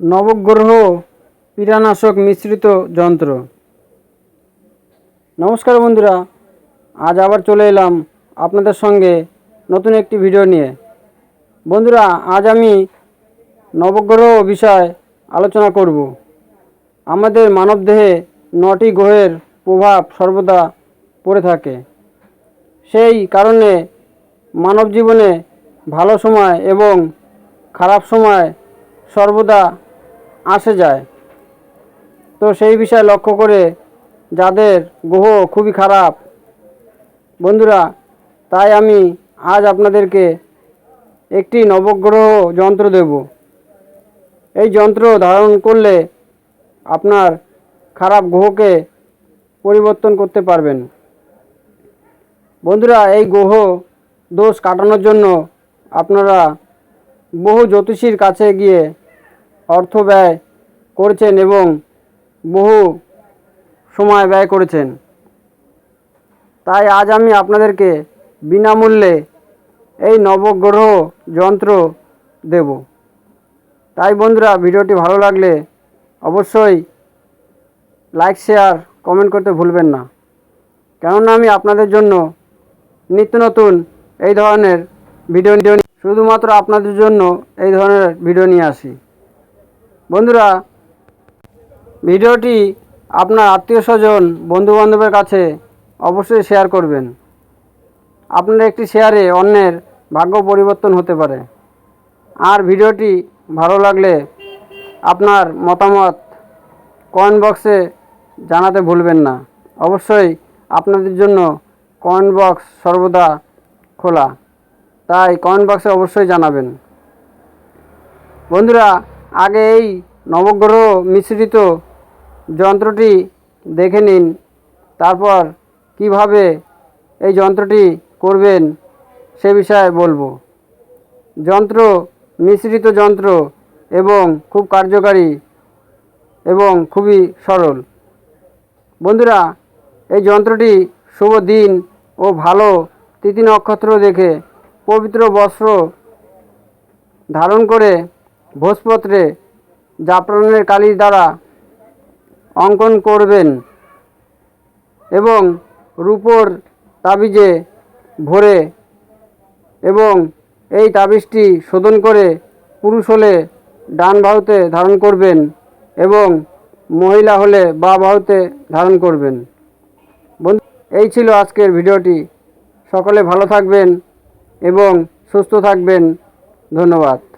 নবগ্রহ পীড়ানাশক মিশ্রিত যন্ত্র। নমস্কার বন্ধুরা, আজ আবার চলে এলাম আপনাদের সঙ্গে নতুন একটি ভিডিও নিয়ে। বন্ধুরা, আজ আমি নবগ্রহ বিষয় আলোচনা করব। আমাদের মানবদেহে নটি গ্রহের প্রভাব সর্বদা পড়ে থাকে। সেই কারণে মানব জীবনে ভালো সময় এবং খারাপ সময় সর্বদা আসে যায়। তো সেই বিষয় লক্ষ্য করে যাদের গ্রহ খুবই খারাপ, বন্ধুরা, তাই আমি আজ আপনাদেরকে একটি নবগ্রহ যন্ত্র দেব। এই যন্ত্র ধারণ করলে আপনার খারাপ গ্রহকে পরিবর্তন করতে পারবেন। বন্ধুরা, এই গ্রহ দোষ কাটানোর জন্য আপনারা বহু জ্যোতিষীর কাছে গিয়ে অর্থ ব্যয় করেছেন এবং বহু সময় ব্যয় করেছেন। তাই আজ আমি আপনাদেরকে বিনামূল্যে এই নবগ্রহ যন্ত্র দেব। তাই বন্ধুরা, ভিডিওটি ভালো লাগলে অবশ্যই লাইক, শেয়ার, কমেন্ট করতে ভুলবেন না। কেননা আমি আপনাদের জন্য নিত্য নতুন এই ধরনের ভিডিও শুধুমাত্র আপনাদের জন্য এই ধরনের ভিডিও নিয়ে আসি। বন্ধুরা, ভিডিওটি আপনার আত্মীয় স্বজন, বন্ধুবান্ধবের কাছে অবশ্যই শেয়ার করবেন। আপনার একটি শেয়ারে অন্যের ভাগ্য পরিবর্তন হতে পারে। আর ভিডিওটি ভালো লাগলে আপনার মতামত কমেন্ট বক্সে জানাতে ভুলবেন না। অবশ্যই আপনাদের জন্য কমেন্ট বক্স সর্বদা খোলা। তাই কমেন্ট বক্সে অবশ্যই জানাবেন। বন্ধুরা আগে এই নবগ্রহ মিশ্রিত যন্ত্রটি দেখে নিন। তারপর কীভাবে এই যন্ত্রটি করবেন সে বিষয়ে বলব। যন্ত্র, মিশ্রিত যন্ত্র এবং খুব কার্যকারী এবং খুবই সরল। বন্ধুরা, এই যন্ত্রটি শুভ দিন ও ভালো তিথি নক্ষত্র দেখে পবিত্র বস্ত্র ধারণ করে ভোজপত্রে জাফরানের কালির দ্বারা অঙ্কন করবেন এবং রূপোর তাবিজে ভরে এবং এই তাবিজটি শোধন করে পুরুষ হলে ডান বাহুতে ধারণ করবেন এবং মহিলা হলে বা বাহুতে ধারণ করবেন। বন্ধু, এই ছিল আজকের ভিডিওটি। সকলে ভালো থাকবেন এবং সুস্থ থাকবেন। ধন্যবাদ।